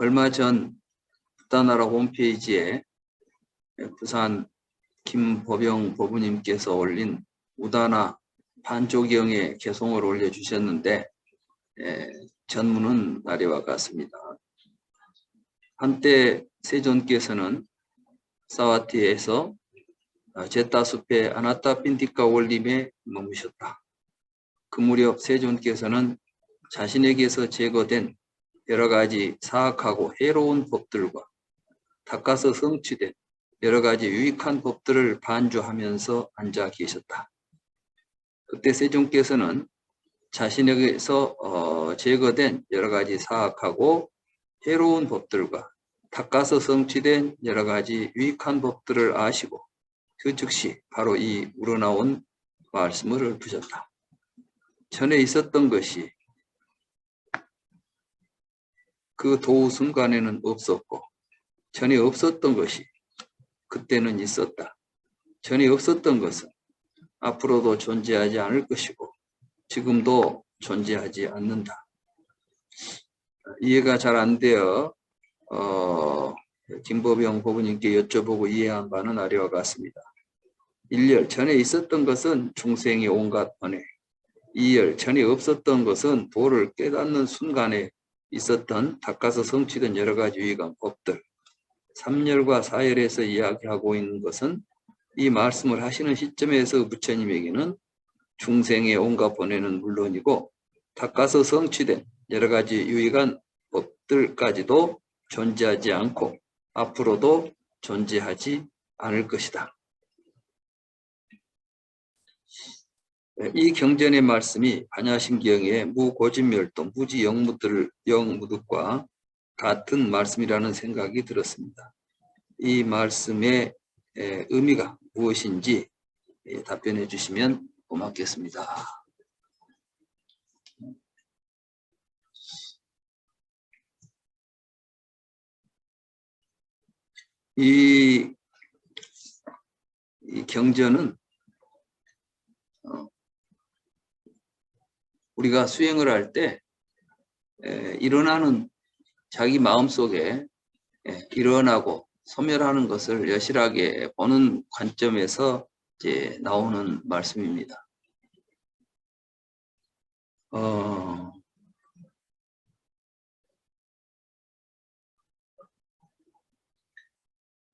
얼마 전 부다나라 홈페이지에 부산 김보병 보부님께서 올린 우다나 반조경의 개송을 올려주셨는데 에, 전문은 아래와 같습니다. 한때 세존께서는 사와티에서 제따숲의 아나타 핀티카 올림에 머무셨다. 그 무렵 세존께서는 자신에게서 제거된 여러 가지 사악하고 해로운 법들과 닦아서 성취된 여러 가지 유익한 법들을 반주하면서 앉아 계셨다. 그때 세종께서는 자신에게서 어, 제거된 여러 가지 사악하고 해로운 법들과 닦아서 성취된 여러 가지 유익한 법들을 아시고 그 즉시 바로 이 우러나온 말씀을 읊으셨다. 전에 있었던 것이 그 도우 순간에는 없었고 전에 없었던 것이 그때는 있었다. 전에 없었던 것은 앞으로도 존재하지 않을 것이고 지금도 존재하지 않는다. 이해가 잘 안 되어 어, 김보병 보부님께 여쭤보고 이해한 바는 아래와 같습니다. 1열 전에 있었던 것은 중생의 온갖 번뇌 2열 전에 없었던 것은 도를 깨닫는 순간에 있었던 닦아서 성취된 여러 가지 유익한 법들 3열과 4열에서 이야기하고 있는 것은 이 말씀을 하시는 시점에서 부처님에게는 중생의 온갖 번뇌는 물론이고 닦아서 성취된 여러 가지 유익한 법들까지도 존재하지 않고 앞으로도 존재하지 않을 것이다. 이 경전의 말씀이 반야심경의 무고진멸도 무지영무들 영무득과 같은 말씀이라는 생각이 들었습니다. 이 말씀의 의미가 무엇인지 답변해 주시면 고맙겠습니다. 이, 이 경전은 우리가 수행을 할 때 일어나는 자기 마음속에 일어나고 소멸하는 것을 여실하게 보는 관점에서 이제 나오는 말씀입니다. 어,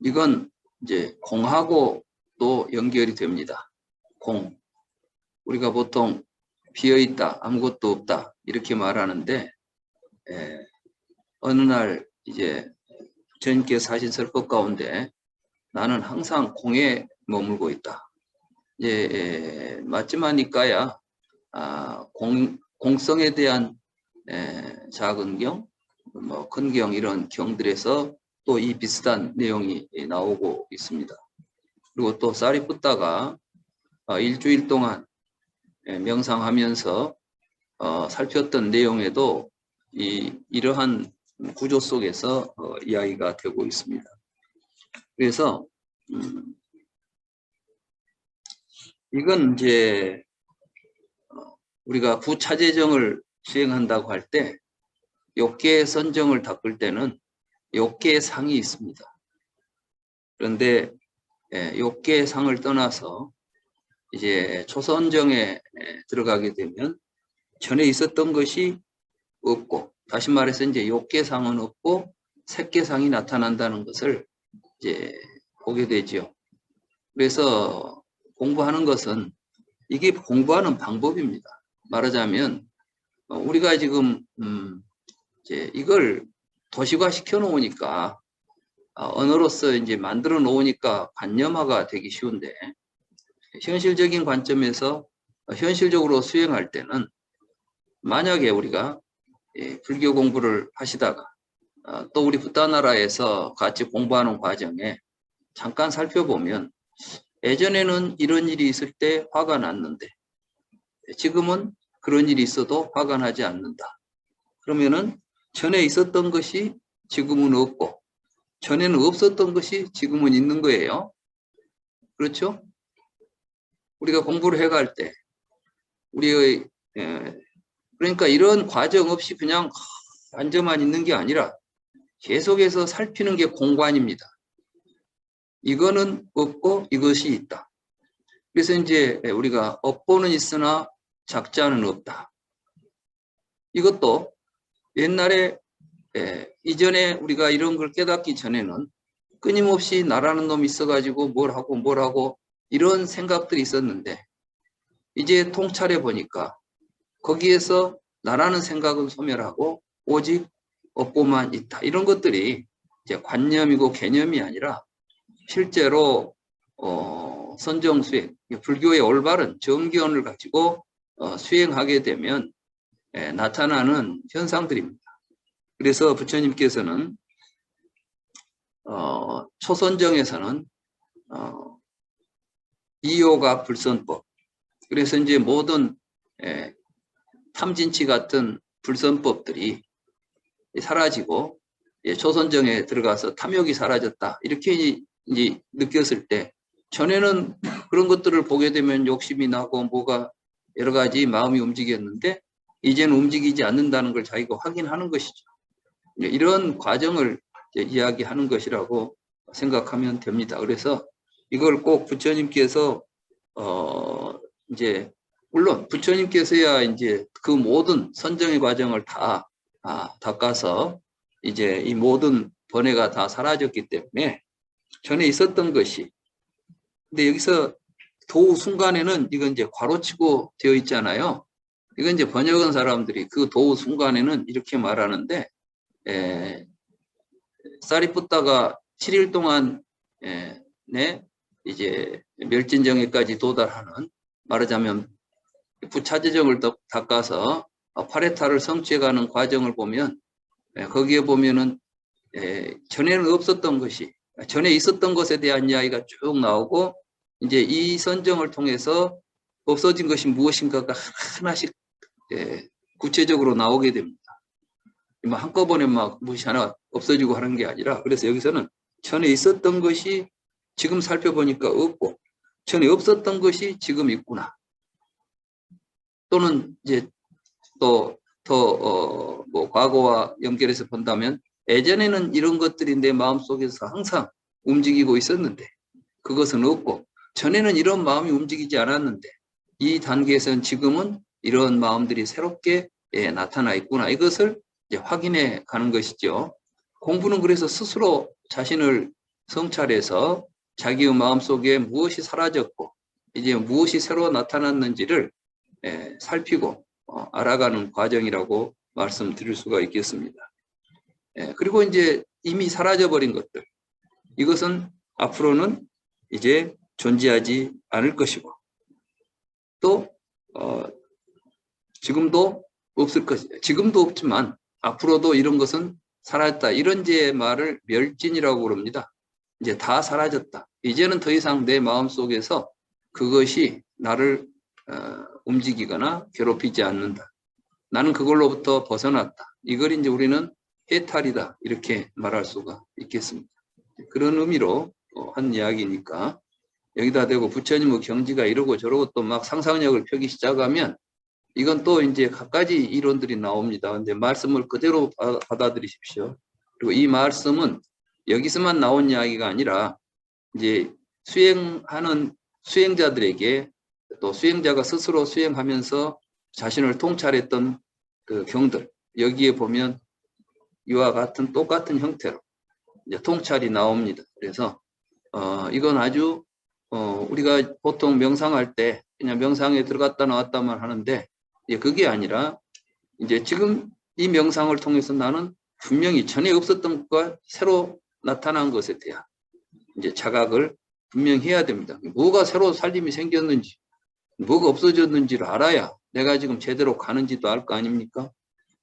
이건 이제 공하고 또 연결이 됩니다. 공. 우리가 보통 비어 있다, 아무것도 없다 이렇게 말하는데 에, 어느 날 이제 전께서 하신 설법 가운데 나는 항상 공에 머물고 있다. 예, 맞지만니까야 아, 공, 공성에 대한 에, 작은 경, 뭐 큰 경 이런 경들에서 또 이 비슷한 내용이 나오고 있습니다. 그리고 또 쌀이 붙다가 어, 일주일 동안 명상하면서 어, 살폈던 내용에도 이 이러한 구조 속에서 어, 이야기가 되고 있습니다. 그래서 음, 이건 이제 어, 우리가 부차재정을 수행한다고 할 때 욕계 선정을 닦을 때는 욕계 상이 있습니다. 그런데 예, 욕계 상을 떠나서 이제 초선정에 들어가게 되면 전에 있었던 것이 없고 다시 말해서 이제 욕계상은 없고 색계상이 나타난다는 것을 이제 보게 되죠. 그래서 공부하는 것은 이게 공부하는 방법입니다. 말하자면 어, 우리가 지금 음 이제 이걸 도시화 시켜 놓으니까 어, 언어로서 이제 만들어 놓으니까 관념화가 되기 쉬운데 현실적인 관점에서 현실적으로 수행할 때는 만약에 우리가 예, 불교 공부를 하시다가 어, 또 우리 부다나라에서 같이 공부하는 과정에 잠깐 살펴보면 예전에는 이런 일이 있을 때 화가 났는데 지금은 그런 일이 있어도 화가 나지 않는다. 그러면은 전에 있었던 것이 지금은 없고 전에는 없었던 것이 지금은 있는 거예요. 그렇죠? 우리가 공부를 해갈 때 우리의 예, 그러니까 이런 과정 없이 그냥 앉아만 있는 게 아니라 계속해서 살피는 게 공관입니다. 이거는 없고 이것이 있다. 그래서 이제 우리가 업보는 있으나 작자는 없다. 이것도 옛날에 에, 이전에 우리가 이런 걸 깨닫기 전에는 끊임없이 나라는 놈이 있어가지고 뭘 하고 뭘 하고 이런 생각들이 있었는데 이제 통찰해 보니까 거기에서 나라는 생각은 소멸하고 오직 업보만 있다. 이런 것들이 이제 관념이고 개념이 아니라 실제로 어, 선정 수행, 불교의 올바른 정기원을 가지고 어, 수행하게 되면 에, 나타나는 현상들입니다. 그래서 부처님께서는 어, 초선정에서는 어, 이요가 불선법. 그래서 이제 모든 에, 탐진치 같은 불선법들이 사라지고 예, 초선정에 들어가서 탐욕이 사라졌다. 이렇게 이제 느꼈을 때 전에는 그런 것들을 보게 되면 욕심이 나고 뭐가 여러 가지 마음이 움직였는데 이제는 움직이지 않는다는 걸 자기가 확인하는 것이죠. 예, 이런 과정을 이야기하는 것이라고 생각하면 됩니다. 그래서 이걸 꼭 부처님께서 어 이제 물론 부처님께서야 이제 그 모든 선정의 과정을 다 아, 닦아서 이제 이 모든 번뇌가 다 사라졌기 때문에 전에 있었던 것이 근데 여기서 도우 순간에는 이건 이제 괄호치고 되어 있잖아요. 이건 이제 번역한 사람들이 그 도우 순간에는 이렇게 말하는데 에, 붙다가 7일 동안 에, 네, 이제 멸진정에까지 도달하는 말하자면 부차지정을 닦아서 파레타를 성취해가는 과정을 보면 에, 거기에 보면은 에, 전에는 없었던 것이 전에 있었던 것에 대한 이야기가 쭉 나오고 이제 이 선정을 통해서 없어진 것이 무엇인가가 하나씩 예, 구체적으로 나오게 됩니다. 뭐 한꺼번에 막 무엇이 하나 없어지고 하는 게 아니라 그래서 여기서는 전에 있었던 것이 지금 살펴보니까 없고 전에 없었던 것이 지금 있구나. 또는 이제 또더 어, 뭐 과거와 연결해서 본다면 예전에는 이런 것들이 내 마음속에서 항상 움직이고 있었는데 그것은 없고 전에는 이런 마음이 움직이지 않았는데 이 단계에서는 지금은 이런 마음들이 새롭게 예, 나타나 있구나 이것을 이제 확인해 가는 것이죠. 공부는 그래서 스스로 자신을 성찰해서 자기의 마음속에 무엇이 사라졌고 이제 무엇이 새로 나타났는지를 예, 살피고 어, 알아가는 과정이라고 말씀드릴 수가 있겠습니다. 예, 그리고 이제 이미 사라져 버린 것들 이것은 앞으로는 이제 존재하지 않을 것이고 또 어, 지금도 없을 것이다. 지금도 없지만 앞으로도 이런 것은 사라졌다. 이런 제 말을 멸진이라고 부릅니다. 이제 다 사라졌다. 이제는 더 이상 내 마음 속에서 그것이 나를 어, 움직이거나 괴롭히지 않는다. 나는 그걸로부터 벗어났다. 이걸 이제 우리는 해탈이다. 이렇게 말할 수가 있겠습니다. 그런 의미로 어, 한 이야기니까 여기다 대고 부처님의 경지가 이러고 저러고 또 막 상상력을 펴기 시작하면 이건 또 이제 갖가지 이론들이 나옵니다. 근데 말씀을 그대로 받아들이십시오. 그리고 이 말씀은 여기서만 나온 이야기가 아니라 이제 수행하는 수행자들에게 또 수행자가 스스로 수행하면서 자신을 통찰했던 그 경들 여기에 보면 이와 같은 똑같은 형태로 이제 통찰이 나옵니다. 그래서 어 이건 아주 어 우리가 보통 명상할 때 그냥 명상에 들어갔다 나왔다만 하는데 예, 그게 아니라 이제 지금 이 명상을 통해서 나는 분명히 전에 없었던 것과 새로 나타난 것에 대한 이제 자각을 분명히 해야 됩니다. 뭐가 새로 살림이 생겼는지, 뭐가 없어졌는지를 알아야 내가 지금 제대로 가는지도 알 거 아닙니까?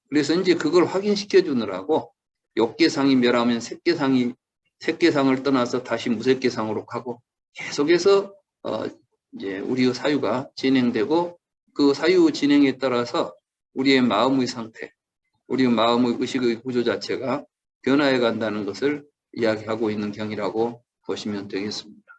그래서 이제 그걸 확인시켜 주느라고 욕계상이 멸하면 색계상이 색계상을 떠나서 다시 무색계상으로 가고 계속해서 어 이제 우리의 사유가 진행되고 그 사유 진행에 따라서 우리의 마음의 상태, 우리의 마음의 의식의 구조 자체가 변화해 간다는 것을 이야기하고 있는 경이라고 보시면 되겠습니다.